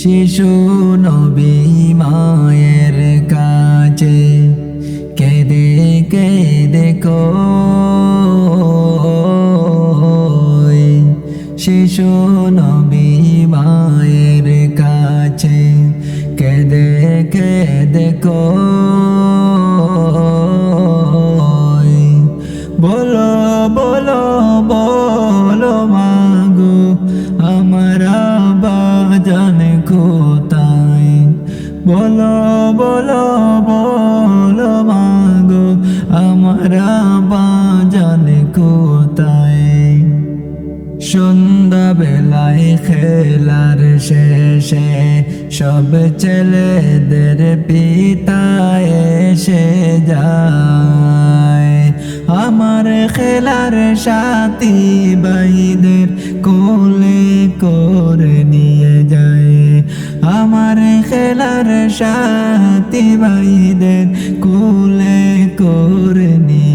শিশু নবী মায়ের কাছে কেঁদে কেঁদে কই। শিশু নবী মায়ের কাছে কেঁদে কেঁদে কই। খেলার শেষে সব ছেলেদের পিতা এসে যায়। আমার খেলার সাথী ভাইদের কোলে করে নিয়ে যায়। আমার খেলার সাথী ভাইদের কোলে করে নিয়ে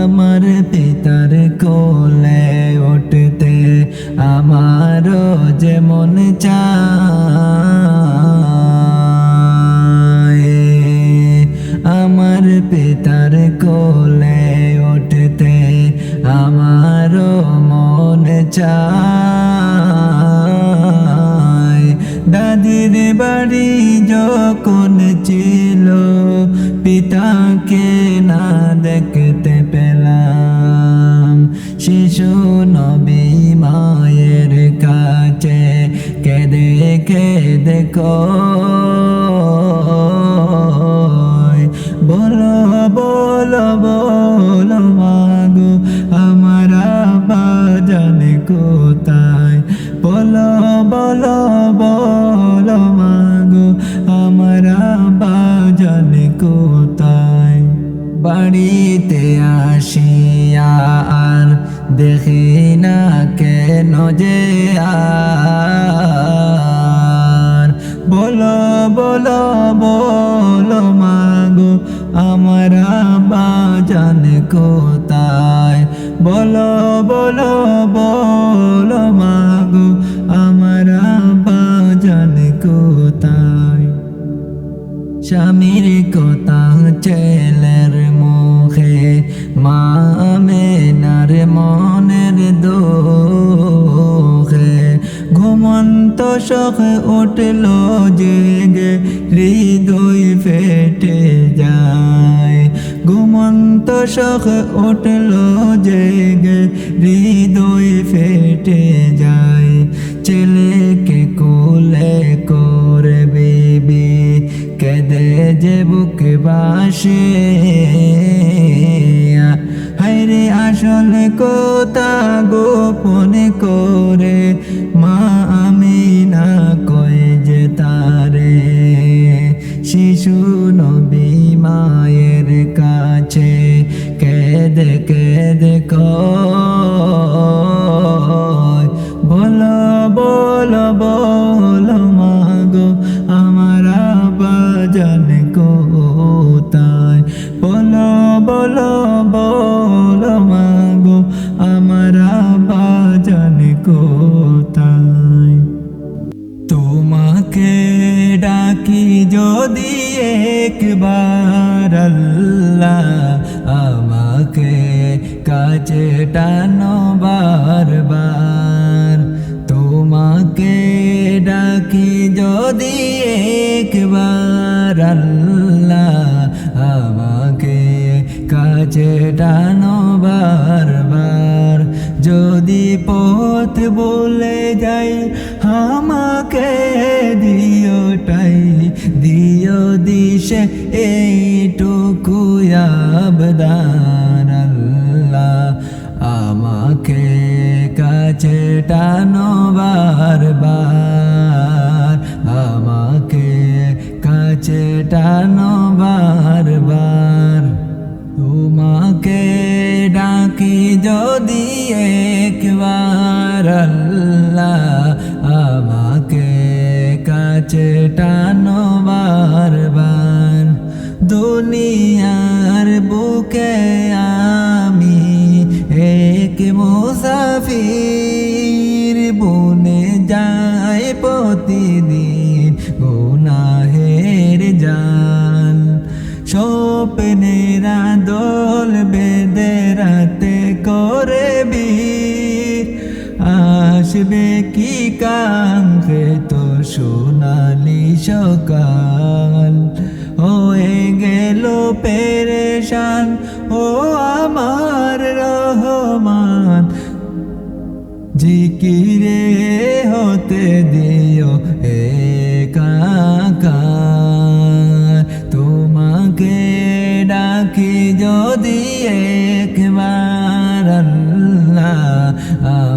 আমার পিতার কোলে উঠতে আমারও যেমন চায় শিশু নবী মায়ের কাছে কেঁদে কেঁদে কই বলো মাগো, আমার বাজান কোথায়? বলো বলো বলো মাগো, আমার বাজান কোথায়? স্বামীর কথা ছেলের মুখে, মা মেনার মনের দোখে ঘুমন্ত শখ উঠল জেগে হৃদয় ফেটে যায়। ঘুমন্ত শখ উঠল জেগে, হৃদয় ফেটে যায়। ছেলেকে কোলে করে বিবি কেদে যে বুকে বাসে হাইরে আসল কোথা শিশু নবী মায়ের কাছে কেদে কেদে কয় বলো বলো বলো। একবার আল্লাহ আমাকে কাছে টানো বারবার। যদি পথ বলে যাই, আমাকে দিওটাই দিও দিশে এইটুকু আবদান। আল্লাহ আমাকে কাছে টানো বারবার। কাছে টানো বারবার। তোমাকে ডাকি যদি একবার, আল্লাহ আমাকে কাছে টানো বারবার। দুনিয়ার বুকে আমি এক মুসাফির বুঝ প্রতিদিন আসবে কি তো সোনালি সকাল? হয়ে গেল পেরেশান, ও আমার রহমান। জিকিরে হতে দিও একাকার তোমাকে ডাকি যদি একবার, আল্লাহ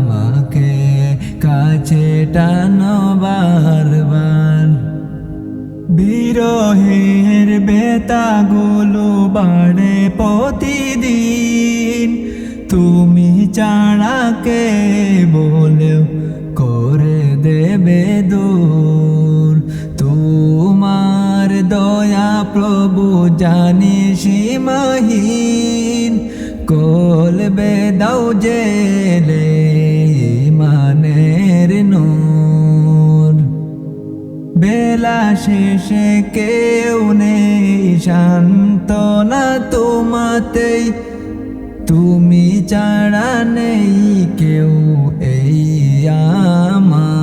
দেবে দূর তোমার দয়া প্রভু জানি সীমাহীন কলবে দাও জেলে মানের নূর। বেলা শেষে কেউ নেই শান্তনা তোমাতেই, তুমি ছাড়া নেই কেউ এই আমার।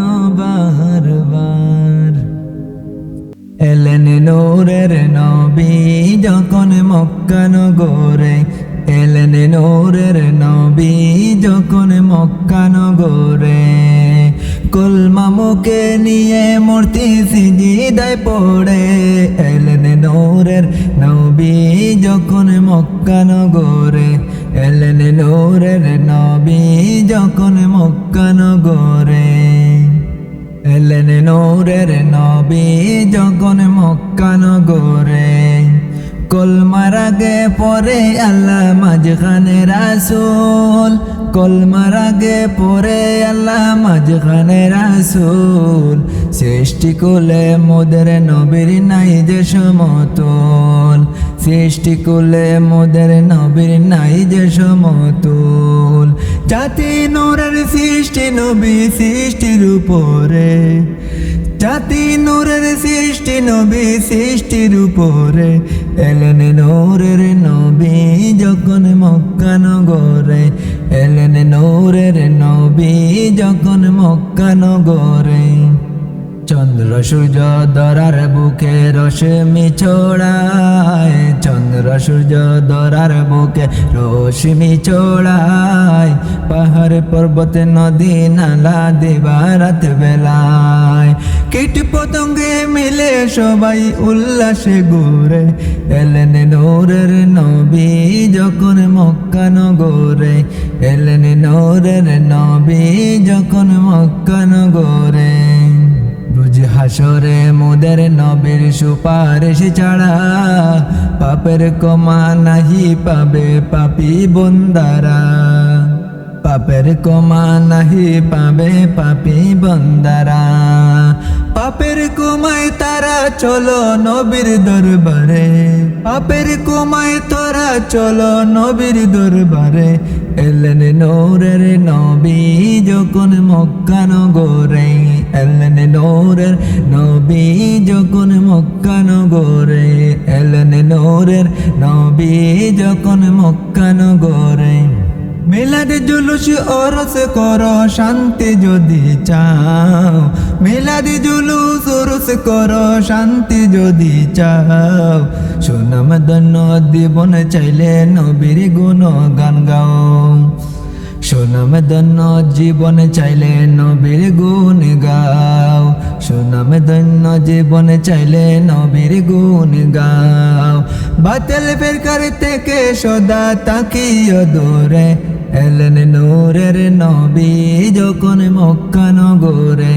নবী, যখন মক্কানগরে এলেন নূরের নবী, যখন মক্কানগরে কুলমামুকে নিয়ে মূর্তি সিজিদায় পড়ে এলেন নূরের নবী, যখন মক্কানগরে এলেন নূরের নবী, যখন মক্কানগরে এলেন নৌরের নবী যখন মক্কানগরে কলমার আগে পরে আল্লাহ মাঝখানে রাসুল কলমার আগে পরে আল্লাহ মাঝখানে রাসুল। সৃষ্টি কুলে মোদের নবীর নাই যে সমতল। সৃষ্টি কুলে মোদের নবীর নাই যে সমতল। জাতি নূরের সৃষ্টি, নবী সৃষ্টির উপরে। জাতি নূরের সৃষ্টি, নবী সৃষ্টির উপরে। এলেন নূরের নবী যখন মক্কানগরে এলেন নূরের নবী যখন মক্কানগরে চন্দ্র, সূর্য, দরার বুকে রশ্মি ছড়ায়। চন্দ্র, সূর্য, দরার বুকে রশ্মি ছড়ায়। পাহাড়, পর্বত, নদী, নালা, দিবারাত বেলায়। কীট পতঙ্গে মিলে সবাই উল্লাসে ঘুরে এলেন নূরের নবী যখন মক্কানগরে এলেন নূরের নবী যখন মক্কানগরে রোজ হাসরে মোদের নবীর সুপারিশ ছাড়া পাপের কমা নাহি পাবে পাপি বন্দারা। পাপের কমা নাহি পাবে পাপি বন্দারা। পাপের কমায় তারা চলো নবীর দরবারে। পাপের কমায় তোরা চলো নবীর দরবারে। এলেন নূরের নবী যখন মক্কানগরে এলেন নূরের নবী যখন মক্কানগরে এলেন নূরের নবী যখন মক্কানগরে মিলাদ জুলুস ওরস কর, শান্তি যদি চাও। মিলাদ জুলুস ওরস কর, শান্তি যদি চাও। সুনাম ধন্য জীবন চাইলে নবীর গুণ গান গাও। সুনাম ধন্য জীবন চাইলে নবীর গুণ গাও। সুনাম ধন্য জীবন চাইলে নবীর গুণ গাও। বাতিল বেরকার থেকে সদা তাকিয়ে দূরে। এলেন নূরের নবী যখন মক্কানগরে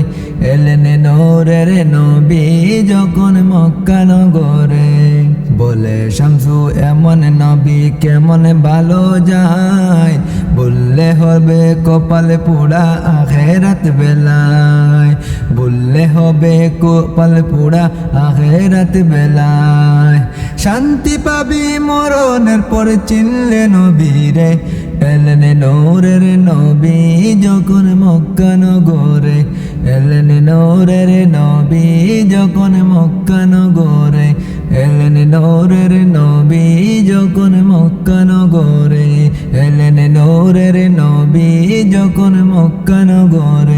এলেন নূরের নবী যখন মক্কানগরে বলে শামসু, এমন নবী কেমন ভালো যায়? বললে, হবে কপালে পোড়া আখেরাত বেলায়। বললে, হবে কপাল পোড়া আখেরাত বেলায়। শান্তি পাবি মরণের পর চিনলে নবীরে এলেন নৌরের নবী যখন মক্কা নগরে, এলেনে নৌরের নবী যখন মক্কা নগরে, এলেনে নৌরের নবী যখন মক্কা নগরে, এলেনে নৌরের নবী যখন মক্কা নগরে।